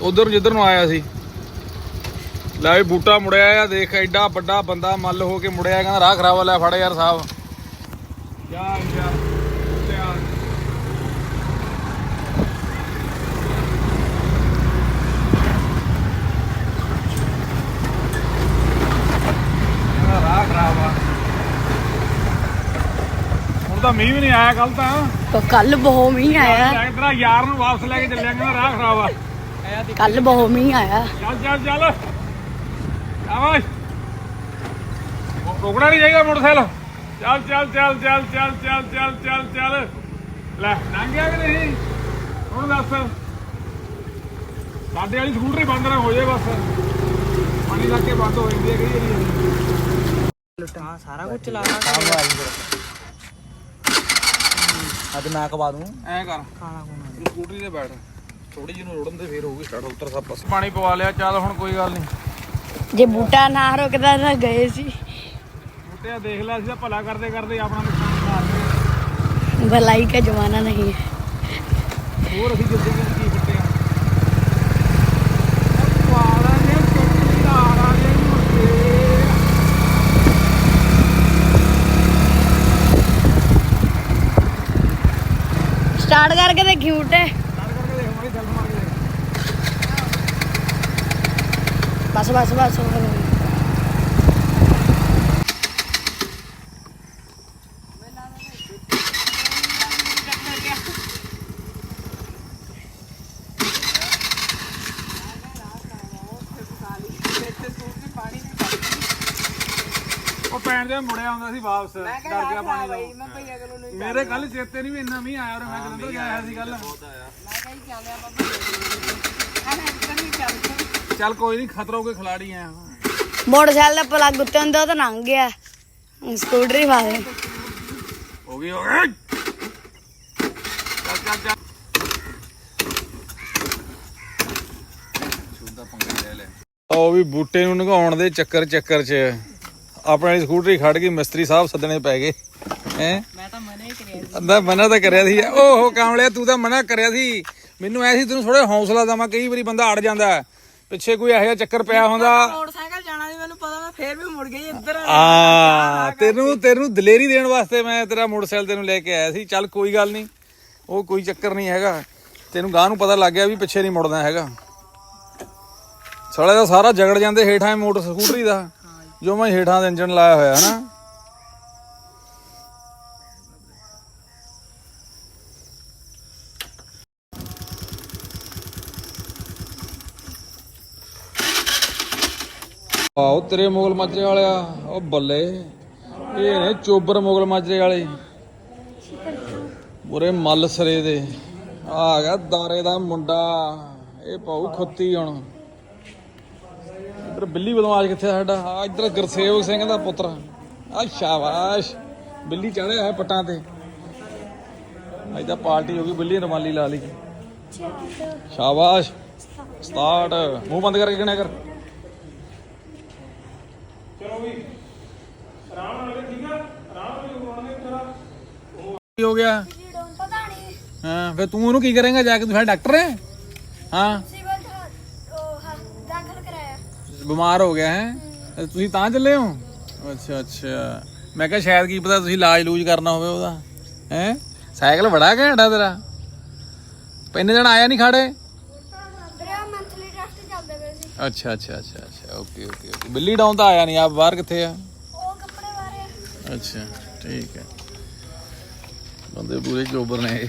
ਉਧਰ ਜਿੱਧਰ ਨੂੰ ਆਇਆ ਸੀ। ਲੈ ਵੀ ਬੂਟਾ ਮੁੜਿਆ ਆ ਦੇਖ ਐਡਾ ਵੱਡਾ ਬੰਦਾ ਮੱਲ ਹੋ ਕੇ ਮੁੜਿਆ ਕਹਿੰਦਾ ਰਾਹ ਖਰਾਬ ਲੈ ਫੜ ਯਾਰ ਸਾਹਿਬ। ਯਾਰ ਤਾਂ ਮੀਂਹ ਵੀ ਨਹੀਂ ਆਇਆ ਕੱਲ ਤਾਂ। ਕੱਲ ਬਹੁਤ ਮੀਂਹ ਆਇਆ। ਤੇਰਾ ਯਾਰ ਨੂੰ ਵਾਪਸ ਲੈ ਕੇ ਚੱਲਿਆ ਕਹਿੰਦਾ ਰਾਹ ਖਰਾਬ ਆ। ਕੱਲ ਬਹੁਤ ਮੀਂਹ ਆਇਆ ਚੱਲ ਚੱਲ ਚੱਲ ਆਵਾਜ਼ ਰੁਕਣਾ ਨਹੀਂ ਚਾਹੀਦਾ ਮੋਟਰਸਾਈਕਲ ਚੱਲ ਚੱਲ ਚੱਲ ਚੱਲ ਚੱਲ ਚੱਲ ਚੱਲ ਚੱਲ ਚੱਲ ਲੈ ਲੰਘਿਆ ਕਿ ਨਹੀਂ ਹੁਣ ਦੱਸ ਸਾਡੇ ਵਾਲੀ ਸਕੂਟਰੀ ਬੰਦ ਨਾ ਹੋ ਜਾਏ ਬਸ ਪਾਣੀ ਲੱਗ ਕੇ ਬੰਦ ਹੋ ਜਾਂਦੀ ਹੈ ਕਈ ਵਾਰੀ ਲੁੱਟਾ ਸਾਰਾ ਕੁਝ ਚਲਾਣਾ ਅੱਜ ਮੈਂ ਕਵਾ ਦੂੰ ਐ ਕਰ ਖਾਣਾ ਖੂਣਾ ਤੂੰ ਸਕੂਟਰੀ ਤੇ ਬੈਠ ਥੋੜੀ ਜਿਹੀ ਨੂੰ ਰੋੜਨ ਤੇ ਫੇਰ ਹੋਊਗੀ ਸਟਾਰਟ ਉੱਤਰ ਸਭ ਪਾਸੇ। ਪਾਣੀ ਪਵਾ ਲਿਆ ਚੱਲ ਹੁਣ ਕੋਈ ਗੱਲ ਨਹੀਂ। ਜੇ ਬੂਟਾ ਨਾ ਰੁਕਦਾ ਤਾਂ ਗਏ ਸੀ। ਬੂਟਿਆ ਦੇਖ ਲੈ ਅਸੀਂ ਤਾਂ ਭਲਾ ਕਰਦੇ ਕਰਦੇ ਆਪਣਾ ਨੁਕਸਾਨ ਕਰ ਰਹੇ ਭਲਾਈ ਦਾ ਜ਼ਮਾਨਾ ਨਹੀਂ ਹੈ। ਹੋਰ ਅਸੀਂ ਜ਼ਿੰਦਗੀ ਵਿੱਚ ਕੀ ਫਿੱਟੇ ਆ? ਨੇ ਲਾੜਾ ਨੇ ਸਟਾਰਟ ਕਰਕੇ ਦੇਖੀ ਬੂਟੇ। ਬਸ ਬਸ ਬਸ ਉਹ ਪੈਣ ਦੇ ਮੁੜਿਆ ਆਉਂਦਾ ਸੀ ਵਾਪਸ। ਡਰ ਗਿਆ ਪਾਣੀ ਦਾ। ਮੇਰੇ ਕੱਲ ਚੇਤੇ ਨਹੀਂ ਵੀ ਇੰਨਾ ਮੀਂਹ ਆਇਆ ਔਰ ਮੈਂ ਜਲੰਧਰ ਗਿਆ ਹੋਇਆ ਸੀ ਕੱਲ ਚੱਲ ਕੋਈ ਨਹੀਂ ਖਤਰਾ ਹੋ ਕੇ ਖਿਲਾੜੀ ਆ। ਮੋਟਰਸਾਈਕਲ ਦਾ ਪਲੱਗ ਉੱਤੇ ਹੁੰਦਾ ਉਹ ਤਾਂ ਲੰਘ ਗਿਆ। ਸਕੂਟਰੀ ਪਾ ਦੇ ਹੋ ਗਈ ਹੋ ਗਈ। ਚੱਲ ਚੱਲ ਚੱਲ। ਛੁੱਦਾ ਪੰਗਾ ਲੈ ਲੈ। ਉਹ ਵੀ ਬੂਟੇ ਨੂੰ ਨਗਾਉਣ ਦੇ ਚੱਕਰ ਚੱਕਰ 'ਚ। ਆਪਣੇ ਵਾਲੀ ਸਕੂਟਰੀ ਖੜ ਗਈ ਮਿਸਤਰੀ ਸਾਹਿਬ ਸੱਦਣੇ ਪੈ ਗਏ। ਹੈ? ਮੈਂ ਤਾਂ ਮਨੇ ਹੀ ਕਰਿਆ ਅੱਧਾ ਮਨਾ ਤਾਂ ਕਰਿਆ ਸੀ। ਓਹੋ ਕਾਮਲਿਆ ਤੂੰ ਤਾਂ ਮਨਾ ਕਰਿਆ ਸੀ। ਮੈਨੂੰ ਐ ਸੀ ਤੈਨੂੰ ਥੋੜਾ ਹੌਸਲਾ ਦਵਾਂ ਕਈ ਵਾਰੀ ਬੰਦਾ ਅੜ ਜਾਂਦਾ। ਪਿੱਛੇ ਕੋਈ ਇਹੋ ਜਿਹਾ ਚੱਕਰ ਪਿਆ ਹੁੰਦਾ। ਮੋਟਰਸਾਈਕਲ ਜਾਣਾ ਸੀ ਮੈਨੂੰ ਪਤਾ ਮੈਂ ਫੇਰ ਵੀ ਮੁੜ ਗਈ ਇੱਧਰ ਆ ਤੈਨੂੰ ਤੈਨੂੰ ਦਲੇਰੀ ਦੇਣ ਵਾਸਤੇ ਮੈਂ ਤੇਰਾ ਮੋਟਰਸਾਈਕਲ ਤੈਨੂੰ ਲੈ ਕੇ ਆਇਆ ਸੀ। ਚੱਲ ਕੋਈ ਗੱਲ ਨਹੀਂ ਉਹ ਕੋਈ ਚੱਕਰ ਨਹੀਂ ਹੈਗਾ। ਤੈਨੂੰ ਗਾਂ ਨੂੰ ਪਤਾ ਲੱਗ ਗਿਆ ਵੀ ਪਿੱਛੇ ਨਹੀਂ ਮੁੜਨਾ ਹੈਗਾ। ਸਾਲੇ ਦਾ ਸਾਰਾ ਜਗੜ ਜਾਂਦੇ ਹੇਠਾਂ ਮੋਟਰ ਸਕੂਟਰੀ ਦਾ। ਜੋ। ਮੈਂ ਹੇਠਾਂ ਦਾ ਇੰਜਨ ਲਾਇਆ ਹੋਇਆ ਨਾ ਆਓ ਤੇਰੇ ਮੁਗਲ ਮਾਜਰੇ ਵਾਲਿਆ ਉਹ ਬੱਲੇ। ਇਹ ਨੇ ਚੋਬਰ ਮੁਗਲ ਮਾਜਰੇ ਵਾਲੇ। ਪੂਰੇ ਮੱਲ ਸਰੇ ਦੇ। ਆ ਗਿਆ ਦਾਰੇ ਦਾ ਮੁੰਡਾ। ਇਹ ਪਾਉ ਖੁੱਤੀ ਹੁਣ। ਇੱਧਰ ਬਿੱਲੀ ਬਦਮਾਸ਼ ਕਿੱਥੇ ਆ ਸਾਡਾ? ਆ ਇੱਧਰ ਗੁਰਸੇਵ ਸਿੰਘ ਦਾ ਪੁੱਤਰ। ਆ ਸ਼ਾਬਾਸ਼। ਬਿੱਲੀ ਚੜਿਆ ਹੈ ਪੱਟਾਂ ਤੇ। ਅੱਜ ਤਾਂ ਪਾਰਟੀ ਹੋ ਗਈ ਬਿੱਲੀ ਰੁਮਾਲੀ ਲਾ ਲਈ। ਸ਼ਾਬਾਸ਼। ਸਟਾਰਟ। ਮੂੰਹ ਬੰਦ ਕਰਕੇ ਗਿਣਿਆ ਕਰ हो? गया। हाँ फिर तू ओनू की करेगा? जाके तो तू है? हाँ। बीमार हो गया है? हम्म। तुम ता चले हो? अच्छा अच्छा। मैं क्या शायद की पता इलाज इलूज करना होगा है? सैकल बड़ा घंटा तेरा। पिन जन आया नहीं खड़े? ਅੱਛਾ ਅੱਛਾ ਅੱਛਾ ਅੱਛਾ ਓਕੇ ਓਕੇ ਓਕੇ। ਬਿੱਲੀ ਡਾਊਨ ਤਾਂ ਆਇਆ ਨਹੀਂ ਆਪ ਬਾਹਰ ਕਿੱਥੇ ਆ? ਉਹ ਕੱਪੜੇ ਬਾਰੇ ਅੱਛਾ ਠੀਕ ਹੈ। ਬੰਦੇ ਪੂਰੇ ਚੋਬਰ ਨੇ ਇਹ।